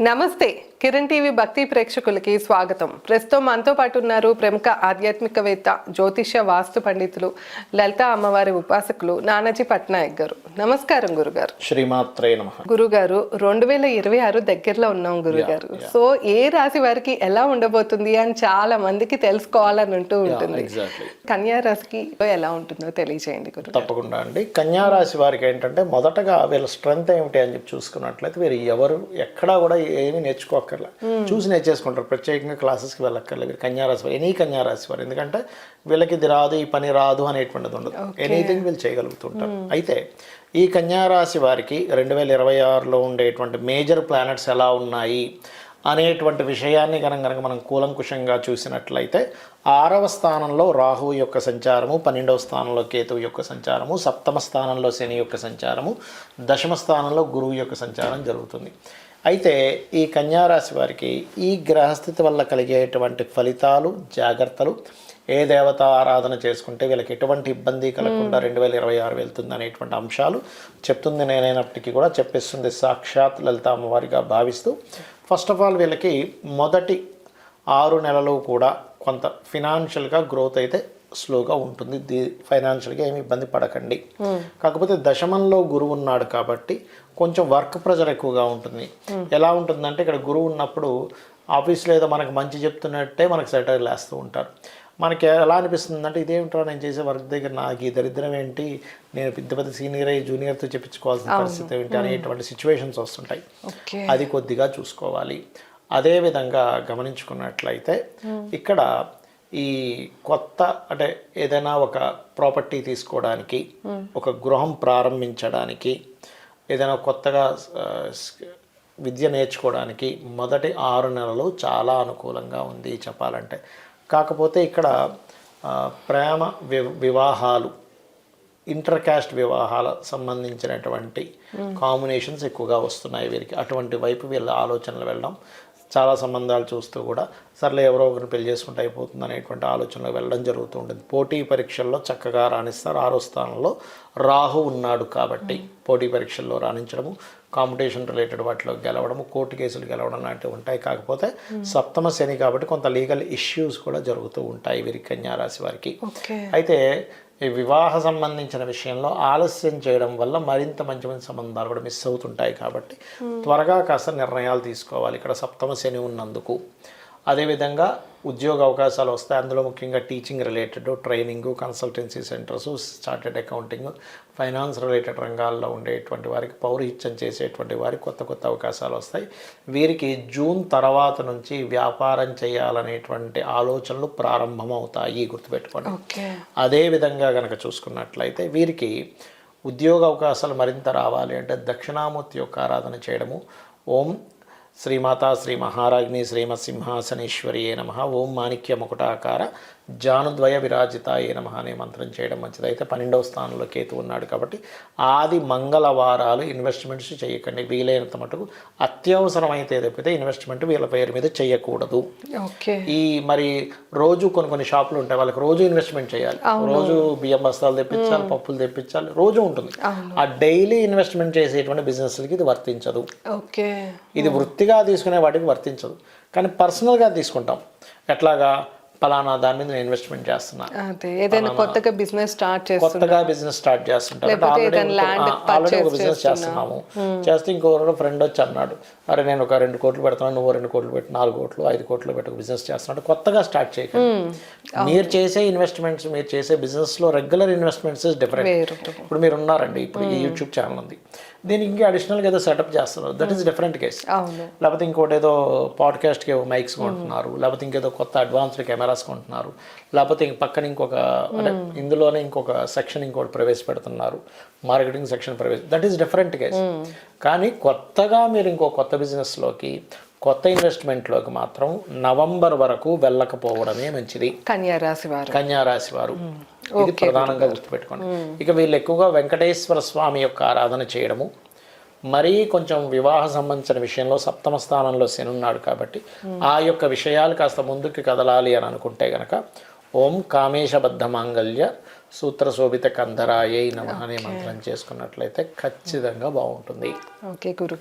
నమస్తే. కిరణ్ టీవీ భక్తి ప్రేక్షకులకి స్వాగతం. ప్రస్తుతం మనతో పాటు ఉన్నారు ప్రముఖ ఆధ్యాత్మికవేత్త జ్యోతిష్య వాస్తు పండితులు లలిత అమ్మవారి ఉపాసకులు నానాజీ పట్నాయక్ గారు. నమస్కారం గురుగారు. శ్రీమాత్రే నమ. గురుగారు రెండు వేల ఇరవై ఆరు దగ్గరలో ఉన్నాం గురుగారు. సో ఏ రాశి వారికి ఎలా ఉండబోతుంది అని చాలా మందికి తెలుసుకోవాలని ఉంటూ ఉంటుంది. కన్యా రాశికి ఎలా ఉంటుందో తెలియజేయండి గురు తప్పకుండా అండి. కన్యా రాశి వారికి ఏంటంటే మొదటగా వీళ్ళ స్ట్రెంగ్త్ ఏమిటి అని చెప్పి చూసుకున్నట్లయితే వీరు ఎవరు ఎక్కడా కూడా ఏమీ నేర్చుకోక్కర్లే చూసి నేర్చేసుకుంటారు ప్రత్యేకంగా క్లాసెస్కి వెళ్ళక్కర్లేదు వీరు కన్యా రాశి వారు ఎనీ కన్యా రాశి వారు. ఎందుకంటే వీళ్ళకి ఇది రాదు ఈ పని రాదు అనేటువంటిది ఉండదు. ఎనీథింగ్ వీళ్ళు చేయగలుగుతుంటారు. అయితే ఈ కన్యా రాశి వారికి రెండు వేల ఇరవై ఆరులో ఉండేటువంటి మేజర్ ప్లానెట్స్ ఎలా ఉన్నాయి అనేటువంటి విషయాన్ని కనుక కనుక మనం కూలంకుషంగా చూసినట్లయితే ఆరవ స్థానంలో రాహువు యొక్క సంచారము పన్నెండవ స్థానంలో కేతువు యొక్క సంచారము సప్తమ స్థానంలో శని యొక్క సంచారము దశమ స్థానంలో గురువు యొక్క సంచారం జరుగుతుంది. అయితే ఈ కన్యారాశి వారికి ఈ గ్రహస్థితి వల్ల కలిగేటువంటి ఫలితాలు జాగ్రత్తలు ఏ దేవత ఆరాధన చేసుకుంటే వీళ్ళకి ఎటువంటి ఇబ్బంది కలగకుండా రెండు వేల ఇరవై ఆరు వెళ్తుంది అనేటువంటి అంశాలు చెప్తుంది నేనైనప్పటికీ కూడా చెప్పిస్తుంది సాక్షాత్ లలిత అమ్మవారిగా భావిస్తూ. ఫస్ట్ ఆఫ్ ఆల్ వీళ్ళకి మొదటి ఆరు నెలలు కూడా కొంత ఫినాన్షియల్గా గ్రోత్ అయితే స్లోగా ఉంటుంది. దీ ఫైనాన్షియల్గా ఏమి ఇబ్బంది పడకండి. కాకపోతే దశమంలో గురువు ఉన్నాడు కాబట్టి కొంచెం వర్క్ ప్రెజర్ ఎక్కువగా ఉంటుంది. ఎలా ఉంటుందంటే ఇక్కడ గురువు ఉన్నప్పుడు ఆఫీస్లో ఏదో మనకు మంచి చెప్తున్నట్టే మనకు సెటర్ వేస్తూ ఉంటారు. మనకి ఎలా అనిపిస్తుంది అంటే ఇదేమిటో నేను చేసే వర్క్ దగ్గర నాకు ఈ దరిద్రం ఏంటి? నేను పెద్ద పెద్ద సీనియర్ అయ్యి జూనియర్తో చెప్పించుకోవాల్సిన పరిస్థితి ఏంటి అనేటువంటి సిచ్యువేషన్స్ వస్తుంటాయి. అది కొద్దిగా చూసుకోవాలి. అదే విధంగా గమనించుకున్నట్లయితే ఇక్కడ ఈ కొత్త అంటే ఏదైనా ఒక ప్రాపర్టీ తీసుకోవడానికి ఒక గృహం ప్రారంభించడానికి ఏదైనా కొత్తగా విద్య నేర్చుకోవడానికి మొదటి ఆరు నెలలు చాలా అనుకూలంగా ఉంది చెప్పాలంటే. కాకపోతే ఇక్కడ ప్రేమ వి వివాహాలు ఇంటర్ కాస్ట్ వివాహాల సంబంధించినటువంటి కాంబినేషన్స్ ఎక్కువగా వస్తున్నాయి వీరికి. అటువంటి వైపు వీళ్ళ ఆలోచనలు వెళ్ళడం చాలా సంబంధాలు చూస్తూ కూడా సర్లే ఎవరో ఒకరిని పెళ్ళి చేసుకుంటే అయిపోతుంది అనేటువంటి ఆలోచనలో వెళ్ళడం జరుగుతూ ఉంటుంది. పోటీ పరీక్షల్లో చక్కగా రాణిస్తారు. ఆరో స్థానంలో రాహు ఉన్నాడు కాబట్టి పోటీ పరీక్షల్లో రాణించడము కాంపిటీషన్ రిలేటెడ్ వాటిలో గెలవడము కోర్టు కేసులు గెలవడం లాంటివి ఉంటాయి. కాకపోతే సప్తమ శని కాబట్టి కొంత లీగల్ ఇష్యూస్ కూడా జరుగుతూ ఉంటాయి వీరి కన్యా రాశి వారికి అయితే ఈ వివాహ సంబంధించిన విషయంలో ఆలస్యం చేయడం వల్ల మరింత మంచి మంచి సంబంధాలు కూడా మిస్ అవుతుంటాయి కాబట్టి త్వరగా కాస్త నిర్ణయాలు తీసుకోవాలి. ఇక్కడ సప్తమ శని ఉన్నందుకు. అదేవిధంగా ఉద్యోగ అవకాశాలు వస్తాయి. అందులో ముఖ్యంగా teaching related training consultancy centres chartered accounting finance related రంగాల్లో ఉండేటువంటి వారికి పౌరహిత్యం చేసేటువంటి వారికి కొత్త కొత్త అవకాశాలు వస్తాయి. వీరికి జూన్ తర్వాత నుంచి వ్యాపారం చేయాలనేటువంటి ఆలోచనలు ప్రారంభమవుతాయి గుర్తుపెట్టుకోండి. ఓకే. అదే విధంగా కనుక చూసుకున్నట్లయితే వీరికి ఉద్యోగ అవకాశాలు మరింత రావాలి అంటే దక్షిణామూర్తి యొక్క ఆరాధన చేయడము ఓం శ్రీమాతా శ్రీ మహారాజ్ని శ్రీమత్సింహాసనేశ్వరియే నమ. ఓం మాణిక్య ముకుటాకార జానుద్వయ విరాజితాయ నమ అనే మంత్రం చేయడం మంచిది. అయితే పన్నెండవ స్థానంలో కేతు ఉన్నాడు కాబట్టి ఆది మంగళవారాలు ఇన్వెస్ట్మెంట్స్ చేయకండి. వీలైనంత మటుకు అత్యవసరమైతే తప్పితే ఇన్వెస్ట్మెంట్ వీళ్ళ పేరు మీద చేయకూడదు. ఓకే. ఈ మరి రోజు కొన్ని కొన్ని షాపులు ఉంటాయి వాళ్ళకి రోజు ఇన్వెస్ట్మెంట్ చేయాలి. రోజు బియ్యం బస్తాలు తెప్పించాలి పప్పులు తెప్పించాలి రోజు ఉంటుంది. ఆ డైలీ ఇన్వెస్ట్మెంట్ చేసేటువంటి బిజినెస్లకి ఇది వర్తించదు. ఓకే. ఇది వృత్తిగా తీసుకునే వాటికి వర్తించదు. కానీ పర్సనల్గా తీసుకుంటాం. ఎట్లాగా? పలానా దాని మీద నేను ఇన్వెస్ట్మెంట్ చేస్తున్నా. ఏదైనా కొత్తగా బిజినెస్ స్టార్ట్ కొత్తగా బిజినెస్ స్టార్ట్ చేస్తుంటారు. ఆల్రెడీ ఒక బిజినెస్ చేస్తున్నాము. చేస్తే ఇంకో ఫ్రెండ్ వచ్చి అన్నాడు అరే నేను ఒక రెండు కోట్లు పెడుతున్నాను నువ్వు రెండు కోట్లు పెట్టి నాలుగు కోట్లు ఐదు కోట్లు పెట్టి బిజినెస్ చేస్తున్నాడు కొత్తగా స్టార్ట్ చేయకండి. మీరు చేసే ఇన్వెస్ట్మెంట్స్ మీరు చేసే business లో రెగ్యులర్ ఇన్వెస్ట్మెంట్స్ డిఫరెంట్ ఇప్పుడు మీరు ఉన్నారండి ఇప్పుడు ఈ యూట్యూబ్ ఛానల్ ఉంది. దీనికి ఇంకా అడిషనల్గా ఏదో సెటప్ చేస్తున్నారు దట్ ఈస్ డిఫరెంట్ కేస్ లేకపోతే ఇంకోటి ఏదో పాడ్కాస్ట్కి మైక్స్ కొంటున్నారు. లేకపోతే ఇంకేదో కొత్త అడ్వాన్స్డ్ కెమెరాస్ కొంటున్నారు. లేకపోతే ఇంక పక్కన ఇంకొక అంటే ఇందులోనే ఇంకొక సెక్షన్ ఇంకోటి ప్రవేశపెడుతున్నారు. మార్కెటింగ్ సెక్షన్ ప్రవేశ దట్ ఈస్ డిఫరెంట్ కేస్ కానీ కొత్తగా మీరు ఇంకో కొత్త బిజినెస్లోకి కొత్త ఇన్వెస్ట్మెంట్లోకి మాత్రం నవంబర్ వరకు వెళ్ళకపోవడమే మంచిది. కన్యా రాశి వారు. కన్యా రాశి వారు ఇది ప్రధానంగా గుర్తుపెట్టుకోండి. ఇక వీళ్ళు ఎక్కువగా వెంకటేశ్వర స్వామి యొక్క ఆరాధన చేయడము మరీ కొంచెం వివాహ సంబంధించిన విషయంలో సప్తమ స్థానంలో శని ఉన్నాడు కాబట్టి ఆ యొక్క విషయాలు కాస్త ముందుకు కదలాలి అని అనుకుంటే గనక ఓం కామేశబద్ధ మాంగళ్య సూత్ర శోభిత కంధరాయే నమ అనే మంత్రం చేసుకున్నట్లయితే ఖచ్చితంగా బాగుంటుంది. ఓకే గురుగారు.